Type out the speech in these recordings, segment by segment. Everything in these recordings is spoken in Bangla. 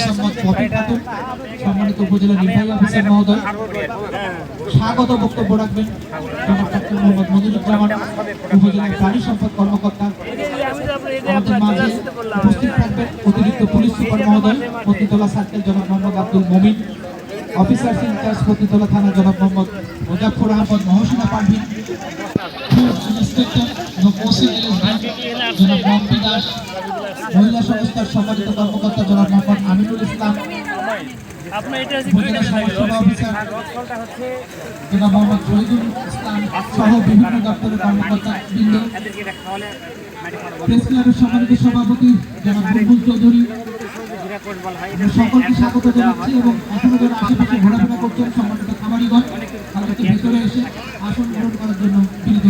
মোসাম্মদ পপি খাতুন স্বাগত বক্তব্য রাখবেন ডক্টর মোহাম্মদ উপজেলা প্রাণী সম্পদ কর্মকর্তা। উপস্থিত থাকবেন অতিরিক্ত পুলিশ সুপার মহোদয়, পতিতলা সার্কেল জনাব মোহাম্মদ আব্দুল মমিন অফিসার ইনচার্জ পতিতলা থানা জনাব মোহাম্মদ মুজাফর আহমদ, মহসিনা পারভিন সংস্থার সম্মানিত কর্মকর্তা সহ বিভিন্ন দপ্তরের সভাপতি সকলকে স্বাগত জানাচ্ছি এবং এখনও যারা আশেপাশে ঘোরাফেরা করছেন সম্মানিত খামারিগণ তাদেরকে ভিতরে এসে আসন গ্রহণ করার জন্য বিনীতভাবে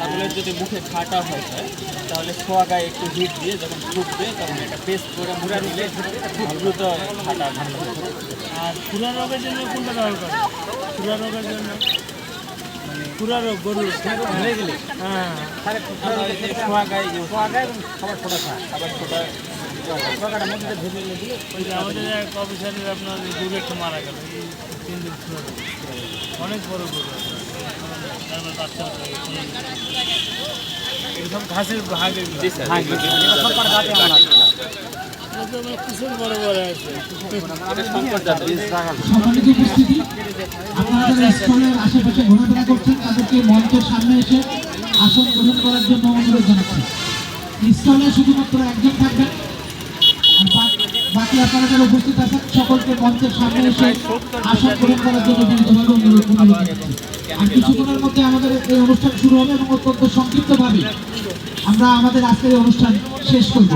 ছাগলের যদি মুখে খাটা হয়ে যায় তাহলে সোয়া গায়ে একটু হিট দিয়ে যখন ফুটবে তখন এটা পেস্ট করে মুড়া দিলে খুব দ্রুত ফাটা ভালো। আর খুরা রোগের জন্য কোনটা ব্যবহার করে খুরা রোগের জন্য? মানে খুরা রোগ গরু হয়ে গেলে? হ্যাঁ। গায়ে গায়ে খাবার খায়। খাবার ফোটা সোয়াগাটা মধ্যে ভেবে দিলে ওই যে আমাদের এক অফিসারের আপনার একটা মারা গেল তিন দিন অনেক বড় গরু সম্মানিত উপস্থিতি আপনারা যারা স্টলের আশেপাশে ঘোরাফেরা করছেন তাদেরকে মঞ্চের সামনে এসে আসন গ্রহণ করার জন্য অনুরোধ জানাচ্ছি স্টলে শুধুমাত্র একজন থাকবেন বাকি আপনারা যারা উপস্থিত আছেন সকলকে মঞ্চের সামনে এসে আসন গ্রহণ করার জন্য অনুরোধ জানাচ্ছি আর কিছুক্ষণের মধ্যে আমাদের এই অনুষ্ঠান শুরু হবে এবং অত্যন্ত সংক্ষিপ্তভাবে আমরা আমাদের আজকের এই অনুষ্ঠান শেষ করব।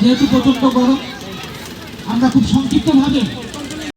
যেহেতু প্রচণ্ড গরম, আমরা খুব সংক্ষিপ্তভাবে